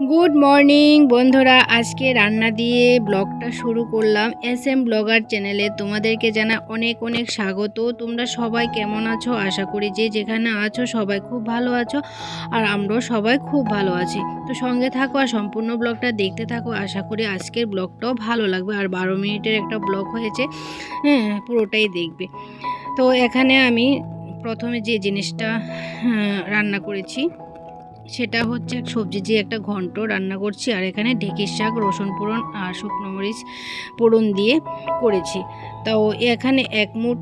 Good morning বন্ধুরা আজকে রান্না দিয়ে ব্লগটা শুরু করলাম এস এম ব্লগার চ্যানেলে। তোমাদেরকে জানা অনেক অনেক স্বাগত। তোমরা সবাই কেমন আছো? আশা করি যে যেখানে আছো সবাই খুব ভালো আছো আর আমরাও সবাই খুব ভালো আছি। তো সঙ্গে থাকো আর সম্পূর্ণ ব্লগটা দেখতে থাকো। আশা করি আজকের ব্লগটাও ভালো লাগবে। আর বারো মিনিটের একটা ব্লগ হয়েছে হ্যাঁ পুরোটাই দেখবে। তো এখানে আমি প্রথমে যে জিনিসটা হ্যাঁ, রান্না করেছি সেটা হচ্ছে সবজি দিয়ে একটা ঘন্ট রান্না করছি আর এখানে ঢেঁকির শাক, রসুন পোড়ন আর শুকনো মরিচ পোড়ন দিয়ে করেছি। তাও এখানে এক মুঠ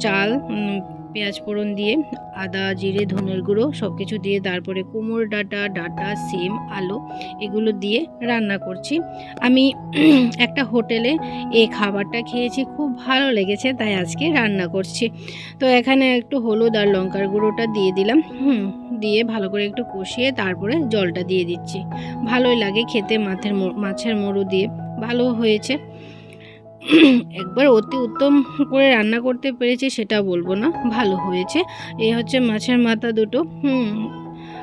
চাল পেঁয়াজ ফোড়ন দিয়ে, আদা, জিরে, ধনের গুঁড়ো সব কিছু দিয়ে তারপরে কুমড়ো ডাঁটা ডাঁটা, সিম, আলু এগুলো দিয়ে রান্না করছি। আমি একটা হোটেলে এই খাবারটা খেয়েছি, খুব ভালো লেগেছে তাই আজকে রান্না করছি। তো এখানে একটু হলুদ আর লঙ্কার গুঁড়োটা দিয়ে দিলাম, হুম। দিয়ে ভালো করে একটু কষিয়ে তারপরে জলটা দিয়ে দিচ্ছি। ভালোই লাগে খেতে মাছের মো- মাছের মরু দিয়ে। ভালো হয়েছে। একবার অতি উত্তম করে রান্না করতে পেরেছি সেটা বলব না, ভালো হয়েছে। এই হচ্ছে মাছের মাথা দুটো। হুম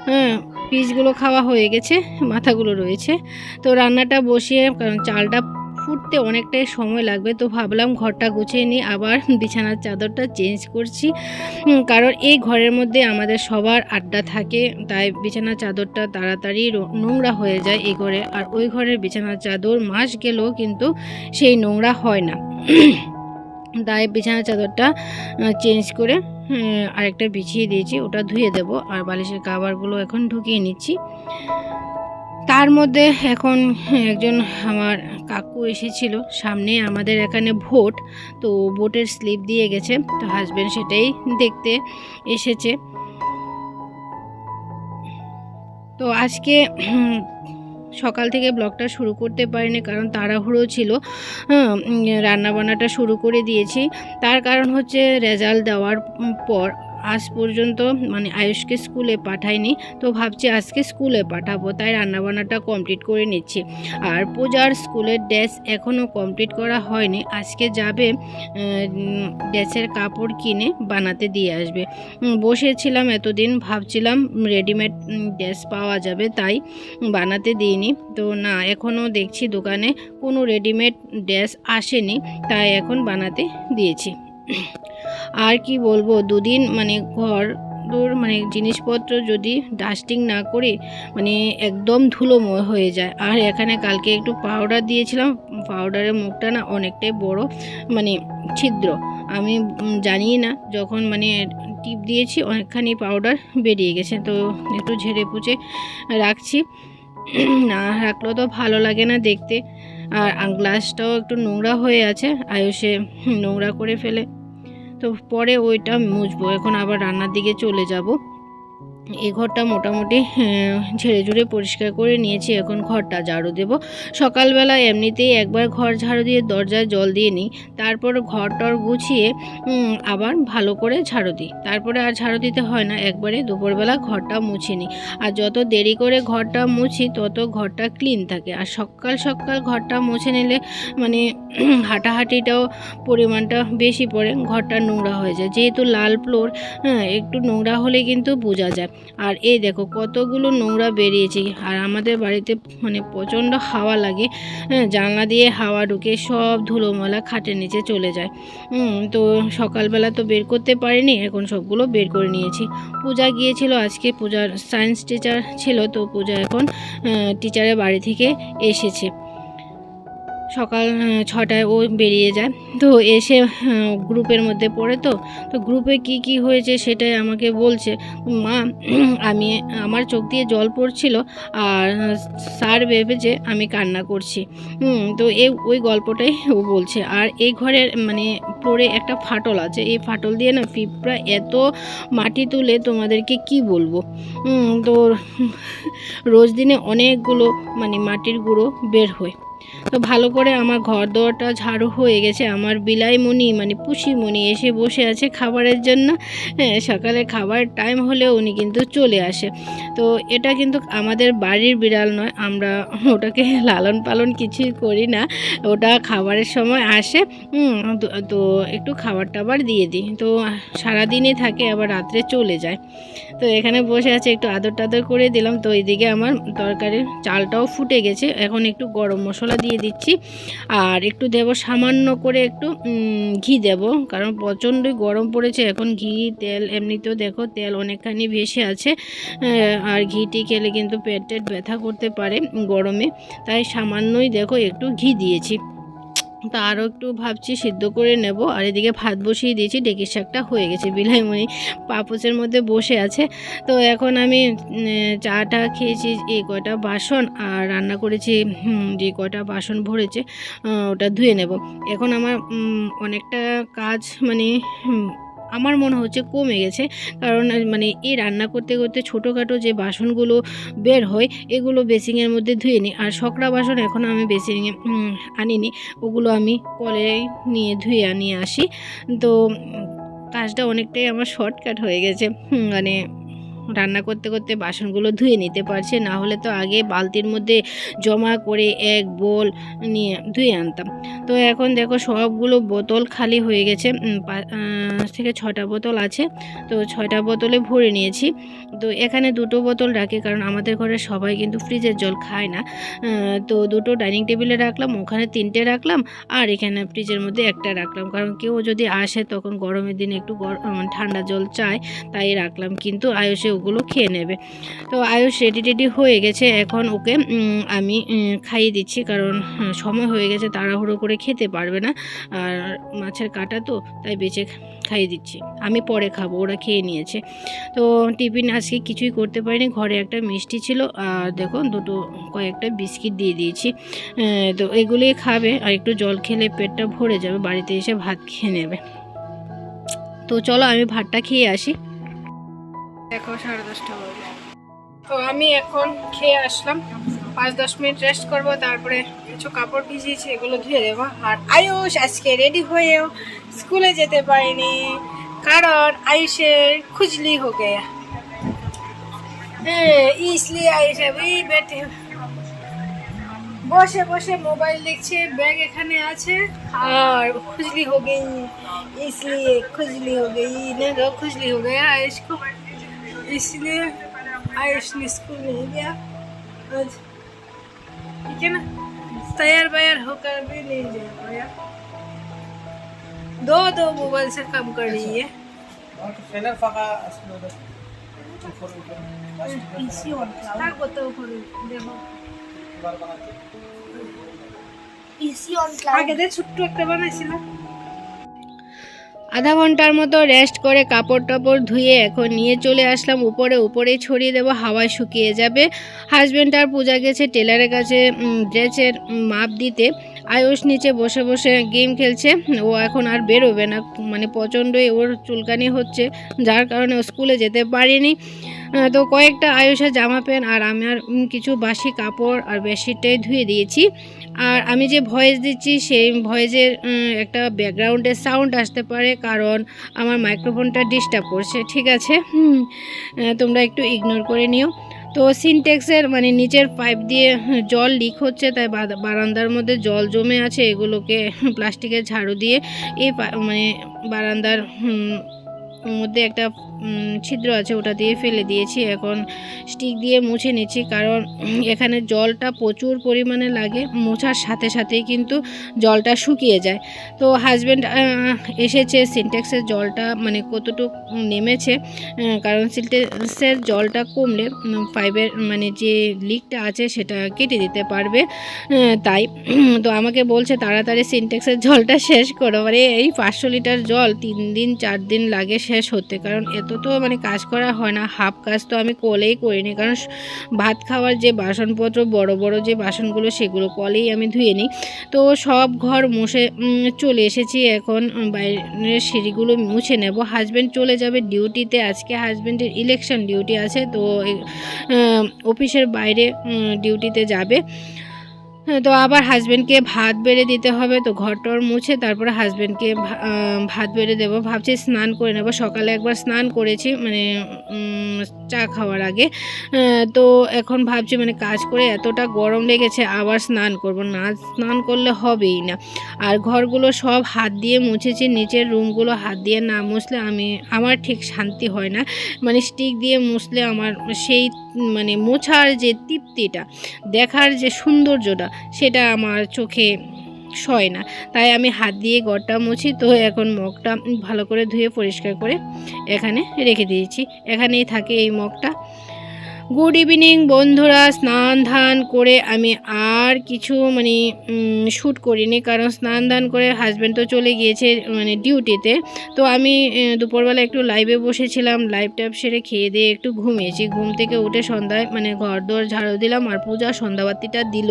হ্যাঁ পিসগুলো খাওয়া হয়ে গেছে, মাথাগুলো রয়েছে। তো রান্নাটা বসিয়ে, কারণ চালটা ফুটতে অনেকটাই সময় লাগবে, তো ভাবলাম ঘরটা গুছিয়ে নিই, আবার বিছানার চাদরটা চেঞ্জ করছি। কারণ এই ঘরের মধ্যে আমাদের সবার আড্ডা থাকে, তাই বিছানার চাদরটা তাড়াতাড়ি নোংরা হয়ে যায় এই ঘরে। আর ওই ঘরের বিছানার চাদর মাস গেলেও কিন্তু সেই নোংরা হয় না। তাই বিছানার চাদরটা চেঞ্জ করে আরেকটা বিছিয়ে দিয়েছি, ওটা ধুয়ে দেব। আর বালিশের কাবারগুলো এখন ঢুকিয়ে নিচ্ছি। তার মধ্যে এখন একজন আমার কাকু এসেছিল। সামনে আমাদের এখানে ভোট, তো ভোটের স্লিপ দিয়ে গেছে। তো হাজব্যান্ড সেটাই দেখতে এসেছে। তো আজকে সকাল থেকে ব্লগটা শুরু করতে পারিনি কারণ তাড়াহুড়ো ছিল। হ্যাঁ রান্নাবান্নাটা শুরু করে দিয়েছি। তার কারণ হচ্ছে রেজাল্ট দেওয়ার পর আজ পর্যন্ত মানে আয়ুষকে স্কুলে পাঠাইনি তো ভাবছি আজকে স্কুলে পাঠাবো, তাই রান্নাবান্নাটা কমপ্লিট করে নিচ্ছি। আর পূজার স্কুলের ড্রেস এখনও কমপ্লিট করা হয়নি, আজকে যাবে ড্রেসের কাপড় কিনে বানাতে দিয়ে আসবে। বসেছিলাম এতদিন, ভাবছিলাম রেডিমেড ড্রেস পাওয়া যাবে, তাই বানাতে দিইনি। তো না এখনও দেখছি দোকানে কোনো রেডিমেড ড্রেস আসেনি, তাই এখন বানাতে দিয়েছি। আর কি বলব, দুদিন মানে ঘর দূর মানে জিনিসপত্র যদি ডাস্টিং না করে মানে একদম ধুলোময় হয়ে যায়। আর এখানে কালকে একটু পাউডার দিয়েছিলাম পাউডারের মুখটা না অনেকটাই বড় মানে ছিদ্র। আমি জানি না যখন মানে টিপ দিয়েছি, অনেকখানি পাউডার বেরিয়ে গেছে। তো একটু ঝেড়ে পুচে রাখছি। না রাখলেও তো ভালো লাগে না দেখতে। আর গ্লাসটাও একটু নোংরা হয়ে আছে, আয়ুষে নোংরা করে ফেলে। তো পরে ওইটা মুছবো। এখন আবার রান্নার দিকে চলে যাব। এই ঘরটা মোটামুটি ঝেড়ে ঝুড়ে পরিষ্কার করে নিয়েছি। এখন ঘরটা ঝাড়ু দেব। সকালবেলা এমনিতেই একবার ঘর ঝাড়ু দিয়ে দরজায় জল দিয়ে নিই। তারপর ঘর টর গুছিয়ে আবার ভালো করে ঝাড়ু দিই। তারপরে আর ঝাড়ু দিতে হয় না। একবারে দুপুরবেলা ঘরটা মুছে নিই। আর যত দেরি করে ঘরটা মুছি, তত ঘরটা ক্লিন থাকে। আর সকাল সকাল ঘরটা মুছে নিলে মানে হাঁটাহাঁটিটাও পরিমাণটা বেশি পড়ে। ঘরটা নোংরা হয়ে যায়। যেহেতু লাল ফ্লোর হ্যাঁ একটু নোংরা হলে কিন্তু বোঝা যায়। আর এই দেখো কতগুলো নোংরা বেরিয়েছে। আর আমাদের বাড়িতে মানে প্রচণ্ড হাওয়া লাগে। হ্যাঁ জানলা দিয়ে হাওয়া ঢুকে সব ধুলোমলা খাটের নিচে চলে যায়। তো সকালবেলা তো বের করতে পারিনি, এখন সবগুলো বের করে নিয়েছি। পূজা গিয়েছিল, আজকে পূজার সায়েন্স টিচার ছিল, তো পূজা এখন টিচারের বাড়ি থেকে এসেছে। সকাল ছটায় ও বেরিয়ে যায়। তো এসে গ্রুপের মধ্যে পড়ে তো। তো গ্রুপে কি কি হয়েছে সেটাই আমাকে বলছে, মা, আমি, আমার চোখ দিয়ে জল পড়ছিল আর, স্যার ভেবেছে আমি কান্না করছি। তো এই ওই গল্পটাই ও বলছে। আর এই ঘরের মানে ফ্লোরে একটা ফাটল আছে। এই ফাটল দিয়ে না পিঁপড়া এত মাটি তুলে তোমাদেরকে কি বলব? তো রোজ দিনে অনেকগুলো মানে মাটির গুঁড়ো বের হয়। তো ভালো করে আমার ঘর দোয়ারটা ঝাড়ু হয়ে গেছে। আমার বিলাইমণি মানে পুষিমণি এসে বসে আছে খাবারের জন্য। হ্যাঁ সকালে খাবার টাইম হলে উনি কিন্তু চলে আসে। তো এটা কিন্তু আমাদের বাড়ির বিড়াল নয়, আমরা ওটাকে লালন পালন কিছুই করি না। ওটা খাবারের সময় আসে তো- একটু খাবার টাবার দিয়ে দিই। তো সারাদিনই থাকে, আবার রাত্রে চলে যায়। তো এখানে বসে আছে, একটু আদর টাদর করে দিলাম। তো এইদিকে আমার তরকারির চালটাও ফুটে গেছে। এখন একটু গরম মশলা দিয়ে দিচ্ছি। আর একটু দেব সামান্য করে একটু ঘি দেব, কারণ প্রচণ্ডই গরম পড়েছে। এখন ঘি, তেল, এমনিতেও দেখো তেল অনেকখানি ভেসে আছে। আর ঘিটি খেলে কিন্তু পেট টেট ব্যথা করতে পারে গরমে। তাই সামান্যই দেখো একটু ঘি দিয়েছি। তা আরও একটু ভাবছি, সিদ্ধ করে নেব। আর এদিকে ভাত বসিয়ে দিয়েছি, ডেকির শাকটা হয়ে গেছে। বিলাইমণি পাপোচের মধ্যে বসে আছে। তো এখন আমি চাটা খেয়েছি এই কটা বাসন, আর রান্না করেছি যে কটা বাসন ভরেছে ওটা ধুয়ে নেব। এখন আমার অনেকটা কাজ মানে আমার মনে হচ্ছে কমে গেছে। কারণ মানে এই রান্না করতে করতে ছোটোখাটো যে বাসনগুলো বের হয়, এগুলো বেসিংয়ের মধ্যে ধুয়ে নিই আর সকরা বাসন এখন আমি বেসিংয়ে আনিনি। ওগুলো আমি কলে নিয়ে ধুয়ে আনিয়ে আসি। তো কাজটা অনেকটাই আমার শর্টকাট হয়ে গেছে। মানে রান্না করতে করতে বাসনগুলো ধুয়ে নিতে পারছে, না হলে তো আগে বালতির মধ্যে জমা করে এক বোল নিয়ে ধুয়ে আনতাম। তো এখন দেখো সবগুলো বোতল খালি হয়ে গেছে থেকে ছটা বোতল আছে, তো ছয়টা বোতলে ভরে নিয়েছি। তো এখানে দুটো বোতল রাখি, কারণ আমাদের ঘরে সবাই কিন্তু ফ্রিজের জল খায় না। তো দুটো ডাইনিং টেবিলে রাখলাম, ওখানে তিনটে রাখলাম, আর এখানে ফ্রিজের মধ্যে একটা রাখলাম। কারণ কেউ যদি আসে, তখন গরমের দিনে একটু গর- ঠান্ডা জল চায়, তাই রাখলাম। কিন্তু আয়ুষে ওগুলো খেয়ে নেবে। তো আয়ুষ রেডি রেডি হয়ে গেছে। এখন ওকে আমি খাইয়ে দিচ্ছি। কারণ সময় হয়ে গেছে, তাড়াহুড়ো করে খেতে পারবে না। আর মাছের কাটা তো, তাই বেঁচে খাইয়ে দিচ্ছি। আমি পরে খাব, ওরা খেয়ে নিয়েছে। তো টিফিন আজকে কিছুই করতে পারিনি। ঘরে একটা মিষ্টি ছিল। আর দেখো, দুটো, কয়েকটা বিস্কিট দিয়ে দিয়েছি। তো এগুলোই খাবে। আর একটু জল খেলে পেটটা ভরে যাবে। বাড়িতে এসে ভাত খেয়ে নেবে। তো চলো, আমি ভাতটা খেয়ে আসি। তো আমি এখন খেয়ে আসলাম। পাঁচ, দশ মিনিট রেস্ট করব, তারপরে কিছু কাপড় ভিজিয়েছি, এগুলো ধুয়ে দেবো। আর আয়ুষ আজকে রেডি হয়েও স্কুলে যেতে পারিনি, কারণ আয়ুষের খুজলি হো গেয়া হ্যাঁ ইসলিয়ে আয়ুষ এই বসে বসে মোবাইল দেখছে, ব্যাগ এখানে আছে। আর খুজলি হো গেই ইসলিয়ে খুজলি হো গেই না খুজলি হো গেয়া আয়ুষ খুব इसलिए आयुष ने स्कूल नहीं गया आज ठीक है ना तैयार वैयार होकर भी नहीं जा पाया दो दो मोबाइल से काम कर रही है ফেনের ফাঁকা আসলো ওদের। উপরে উপরে। থাকবো তো উপরে দেখো এবার বানাচ্ছে। আগে দিয়ে ছোট্ট একটা বানাইছিলাম আধা ঘণ্টার মতো রেস্ট করে কাপড় টাপড় ধুয়ে এখন নিয়ে চলে আসলাম। উপরে উপরেই ছড়িয়ে দেবো, হাওয়ায় শুকিয়ে যাবে। হাজব্যান্ড আর পূজা গেছে টেলারের কাছে ড্রেসের মাপ দিতে। আয়ুষ নিচে বসে বসে গেম খেলছে। ও এখন আর বেরোবে না। মানে প্রচণ্ডই ওর চুলকানি হচ্ছে, যার কারণে স্কুলে যেতে পারেনি। তো কয়েকটা আয়ুষের জামা প্যান্ট আর আমার কিছু বাসি কাপড় আর বেডশিটটাই ধুয়ে দিয়েছি। আর আমি যে ভয়েস দিচ্ছি, সেই ভয়েসের একটা ব্যাকগ্রাউন্ডের সাউন্ড আসতে পারে, কারণ আমার মাইক্রোফোনটা ডিস্টার্ব করছে। ঠিক আছে? তোমরা একটু ইগনোর করে নিও। তো সিনটেক্সের মানে নিচের পাইপ দিয়ে জল লিক হচ্ছে, তাই বারান্দার মধ্যে জল জমে আছে, এগুলোকে প্লাস্টিকের ঝাড়ু দিয়ে এই মানে বারান্দার মধ্যে একটা ছিদ্র আছে, ওটা দিয়ে ফেলে দিয়েছি। এখন স্টিক দিয়ে মুছে নিচ্ছি, কারণ এখানে জলটা প্রচুর পরিমাণে লাগে, মোছার সাথে সাথেই কিন্তু জলটা শুকিয়ে যায়। তো হাজব্যান্ড এসেছে সিনটেক্সের জলটা মানে কতটুকু নেমেছে কারণ সিনটেক্সের জলটা কমলে পাইপের মানে যে লিকটা আছে, সেটা কেটে দিতে পারবে তাই, তো আমাকে বলছে তাড়াতাড়ি সিনটেক্সের জলটা শেষ করো। মানে এই পাঁচশো লিটার জল তিন দিন, চার দিন লাগে শেষ হতে, কারণ এত তো মানে কাজ করা হয় না, হাফ কাজ তো আমি কলেই করিনি, কারণ ভাত খাওয়ার যে বাসনপত্র, বড় বড় যে বাসনগুলো, সেগুলো কলেই আমি ধুয়ে নিই। তো সব ঘর মুছে চলে এসেছি এখন বাইরের সিঁড়িগুলো মুছে নেব। হাজব্যান্ড চলে যাবে ডিউটিতে, আজকে হাজব্যান্ডের ইলেকশন ডিউটি আছে, তো অফিসের বাইরে ডিউটিতে যাবে। তো আবার হাজব্যান্ডকে ভাত বেড়ে দিতে হবে, তো ঘর টর মুছে তারপরে হাজবেন্ডকে ভাত বেড়ে দেবো। ভাবছি স্নান করে নেব। সকালে একবার স্নান করেছি মানে চা খাওয়ার আগে। তো এখন ভাবছি মানে কাজ করে এতটা গরম লেগেছে, আবার স্নান করব। না, স্নান করলে হবেই না। আর ঘরগুলো সব হাত দিয়ে মুছেছি, নিচের রুমগুলো হাত দিয়ে না মুছলে আমি, আমার ঠিক শান্তি হয় না। মানে স্টিক দিয়ে মুছলে আমার সেই মানে মোছার যে তৃপ্তিটা, দেখার যে সৌন্দর্যটা, সেটা আমার চোখে সয় না। তাই আমি হাত দিয়ে গড়টা মুছি, তো এখন মগটা ভালো করে ধুয়ে পরিষ্কার করে এখানে রেখে দিয়েছি। এখানেই থাকে এই মগটা। গুড ইভিনিং বন্ধুরা। স্নান ধান করে আমি আর কিছু মানে শ্যুট করিনি, কারণ স্নান ধান করে হাজব্যান্ড তো চলে গিয়েছে মানে ডিউটিতে তো আমি দুপুরবেলা একটু লাইভে বসেছিলাম লাইভ টাইভ সেরে খেয়ে দিয়ে একটু ঘুমিয়েছি। ঘুম থেকে উঠে সন্ধ্যায় মানে ঘর দোর ঝাড়ু দিলাম আর পূজা সন্ধ্যাবাতিটা দিল।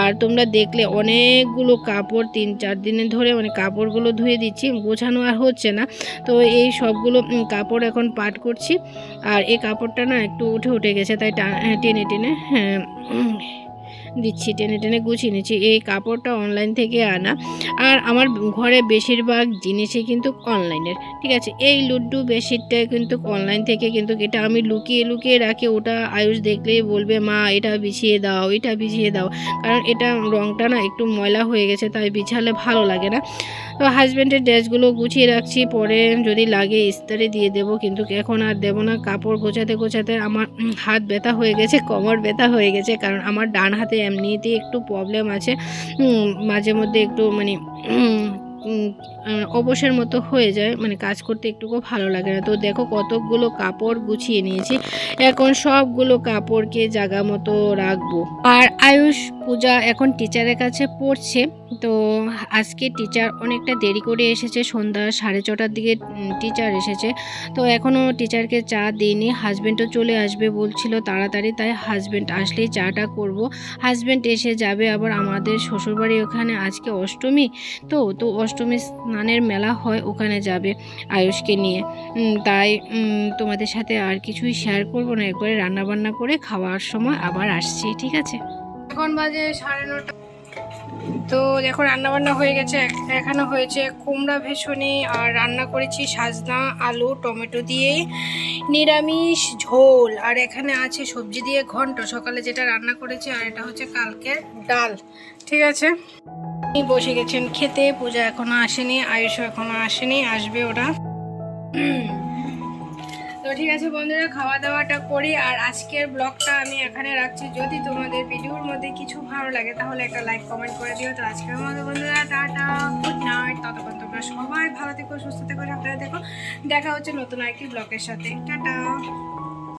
আর তোমরা দেখলে অনেকগুলো কাপড়, তিন চার দিনে ধরে মানে কাপড়গুলো ধুয়ে দিচ্ছি, গোছানো আর হচ্ছে না। তো এই সবগুলো কাপড় এখন পাট করছি। আর এই কাপড়টা না একটু উঠে উঠে গেছে। তাই হ্যাঁ, টেনে টেনে হ্যাঁ দিচ্ছি টেনে টেনে গুছিয়ে নিচ্ছি। এই কাপড়টা অনলাইন থেকে আনা। আর আমার ঘরে বেশিরভাগ জিনিসই কিন্তু অনলাইনের ঠিক আছে? এই লুড্ডু বেডশিটটা কিন্তু অনলাইন থেকে কিন্তু এটা আমি লুকিয়ে লুকিয়ে রাখি। ওটা আয়ুষ দেখলেই বলবে মা এটা বিছিয়ে দাও এটা বিছিয়ে দাও। কারণ এটা রংটা না একটু ময়লা হয়ে গেছে তাই বিছালে ভালো লাগে না। তো হাজব্যান্ডের ড্রেসগুলো গুছিয়ে রাখছি, পরে যদি লাগে ইস্তারে দিয়ে দেব, কিন্তু এখন আর দেবো না। কাপড় গোছাতে গোছাতে আমার হাত ব্যথা হয়ে গেছে কোমর ব্যথা হয়ে গেছে, কারণ আমার ডান হাতে এমনিতেই একটু প্রবলেম আছে। মাঝে মধ্যে একটু মানে অবসের মতো হয়ে যায় মানে কাজ করতে একটুকু ভালো লাগে না। তো দেখো কতকগুলো কাপড় গুছিয়ে নিয়েছি, এখন সবগুলো কাপড়কে জায়গা মতো রাখব। আর আয়ুষ পূজা এখন টিচারের কাছে পড়ছে, তো আজকে টিচার অনেকটা দেরি করে এসেছে, সন্ধ্যা সাড়ে ছটার দিকে টিচার এসেছে। তো এখনও টিচারকে চা দিইনি হাজব্যান্ডও চলে আসবে বলছিল তাড়াতাড়ি, তাই হাজব্যান্ড আসলেই চাটা করব। হাজব্যান্ড এসে যাবে আবার আমাদের শ্বশুরবাড়ি ওখানে আজকে অষ্টমী, তো তো অষ্টমী স্নানের মেলা হয়, ওখানে যাবে আয়ুষকে নিয়ে। তাই তোমাদের সাথে আর কিছুই শেয়ার করব না। একবারে রান্নাবান্না করে খাওয়ার সময় আবার আসছি, ঠিক আছে? এখন বাজে সাড়ে নটা। তো দেখো রান্না বান্না হয়ে গেছে। এখানে হয়েছে কুমড়া ভেসনি আর রান্না করেছি সাজনা, আলু, টমেটো দিয়ে নিরামিষ ঝোল। আর এখানে আছে সবজি দিয়ে ঘন্ট। সকালে যেটা রান্না করেছি, আর এটা হচ্ছে কালকের ডাল। ঠিক আছে? বসে গেছেন খেতে, পূজা এখনও আসেনি আয়ুষ এখনও আসেনি, আসবে ওরা। তো ঠিক আছে বন্ধুরা খাওয়া দাওয়াটা করি, আর আজকের ব্লগটা আমি এখানে রাখছি। যদি তোমাদের ভিডিওর মধ্যে কিছু ভালো লাগে, তাহলে একটা লাইক, কমেন্ট করে দিও। তো আজকের মতো বন্ধুরা, টাটা গুড নাইট ততক্ষণ তোমরা সবাই ভালো থেকো, সুস্থ থেকো, সাবধানে থেকো। দেখা হচ্ছে নতুন আরেকটি ব্লগের সাথে। টাটা।